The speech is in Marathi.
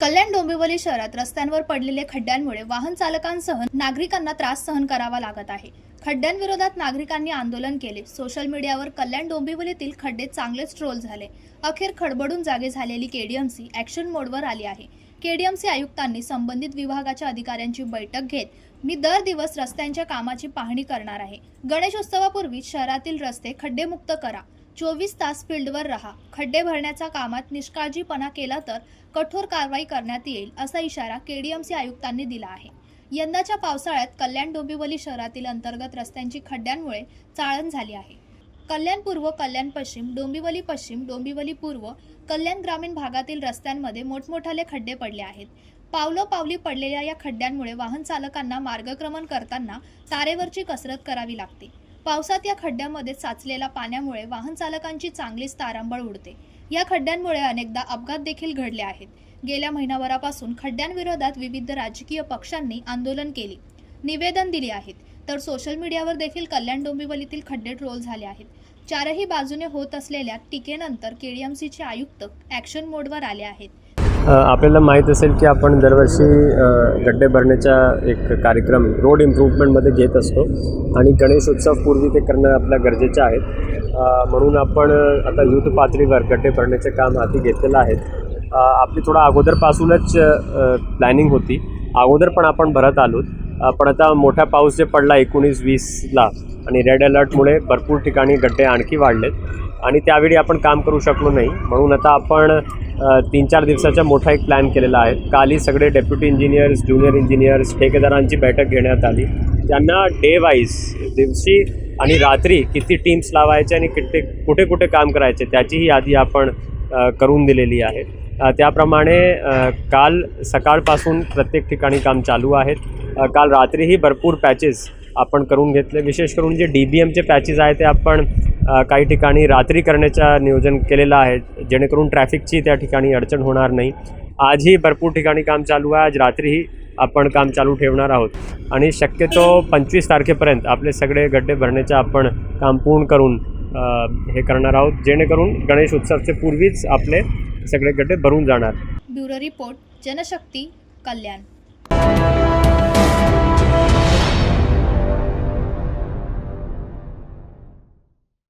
कल्याण डोंबिवली शहरात रस्त्यांवर पडलेले खड्ड्यांमुळे वाहन चालकांसह नागरिकांना त्रास सहन करावा लागत आहे. खड्ड्यांविरोधात नागरिकांनी आंदोलन केले. सोशल मीडियावर कल्याण डोंबिवलीतील खड्डे चांगलेच ट्रोल झाले. अखेर खडबडून जागे झालेली केडीएमसी ऍक्शन मोडवर आली आहे. केडीएमसी आयुक्तांनी संबंधित विभागाच्या अधिकाऱ्यांची बैठक घेत मी दर दिवस रस्त्यांच्या कामाची पाहणी करणार आहे. गणेशोत्सवापूर्वी शहरातील रस्ते खड्डेमुक्त करा. चोवीस तास फील्डवर राहा. खड्डे भरण्याच्या कामात निष्काळजीपणा केला तर कठोर कारवाई करण्यात येईल असा इशारा केडीएमसी आयुक्तांनी दिला आहे. यंदाच्या पावसाळ्यात कल्याण डोंबिवली शहरातील अंतर्गत रस्त्यांची खड्ड्यांमुळे चाळण झाली आहे. कल्याण पूर्व कल्याण पश्चिम डोंबिवली पश्चिम डोंबिवली पूर्व कल्याण ग्रामीण भागातील रस्त्यांमध्ये मोठमोठाले खड्डे पडले आहेत. पावलं पावली पडलेल्या या खड्ड्यांमुळे वाहन चालकांना मार्गक्रमण करताना तारेवरची कसरत करावी लागते. पावसात या खड्ड्यामध्ये साचलेल्या पाण्यामुळे वाहन चालकांची चांगलीच तारांबळ उडते. या खड्ड्यांमुळे अनेकदा अपघात देखील घडले आहेत. गेल्या महिनाभरापासून खड्ड्यांविरोधात विविध राजकीय पक्षांनी आंदोलन केली. निवेदन दिली आहेत. तर सोशल मीडियावर देखील कल्याण डोंबिवलीतील खड्डे ट्रोल झाले आहेत. चारही बाजूने होत असलेल्या टीकेनंतर केडीएमसीचे आयुक्त ॲक्शन मोडवर आले आहेत. आपल्याला माहीत असेल की आपण दरवर्षी गड्डे भरण्याचा एक कार्यक्रम रोड इम्प्रूव्हमेंटमध्ये घेत असतो. आणि गणेशोत्सवपूर्वी ते करणं आपल्या गरजेचं आहे. म्हणून आपण आता युद्ध पातळीवर गड्डे भरण्याचे काम हाती घेतलेलं आहे. आपली थोडा अगोदरपासूनच प्लॅनिंग होती. अगोदर पण आपण भरत आलो पण आता मोठा पाऊस जे पडला एकोणीस वीसला आणि रेड अलर्टमुळे भरपूर ठिकाणी गड्डे आणखी वाढलेत. आणि त्यावेळी आपण काम करू शकलो नाही. म्हणून आता आपण तीन चार दिवसाचा मोठा एक प्लॅन केलेला आहे. कालही सगळे डेप्युटी इंजिनियर्स ज्युनियर इंजिनियर्स ठेकेदारांची बैठक घेण्यात आली. त्यांना डे वाईज दिवशी आणि रात्री किती टीम्स लावायचे आणि किती कुठे कुठे काम करायचे त्याचीही यादी आपण करून दिलेली आहे. त्याप्रमाणे काल सकाळपासून प्रत्येक ठिकाणी काम चालू आहेत. काल रात्रीही भरपूर पॅचेस आपण करून घेतले. विशेष करून जे डी बी एमचे पॅचेस आहे ते आपण काही ठिकाणी रात्री करण्याचा नियोजन केलेलं आहे. जेणेकरून ट्रॅफिकची त्या ठिकाणी अडचण होणार नाही. आजही भरपूर ठिकाणी काम चालू आहे. आज रात्रीही आपण काम चालू ठेवणार आहोत. आणि शक्यतो पंचवीस तारखेपर्यंत आपले सगळे गड्डे भरण्याचं आपण काम पूर्ण करून हे करणार आहोत. जेणेकरून गणेश उत्सवचे पूर्वीच आपले सगळे गड्डे भरून जाणार. Bureau report Janshakti Kalyan.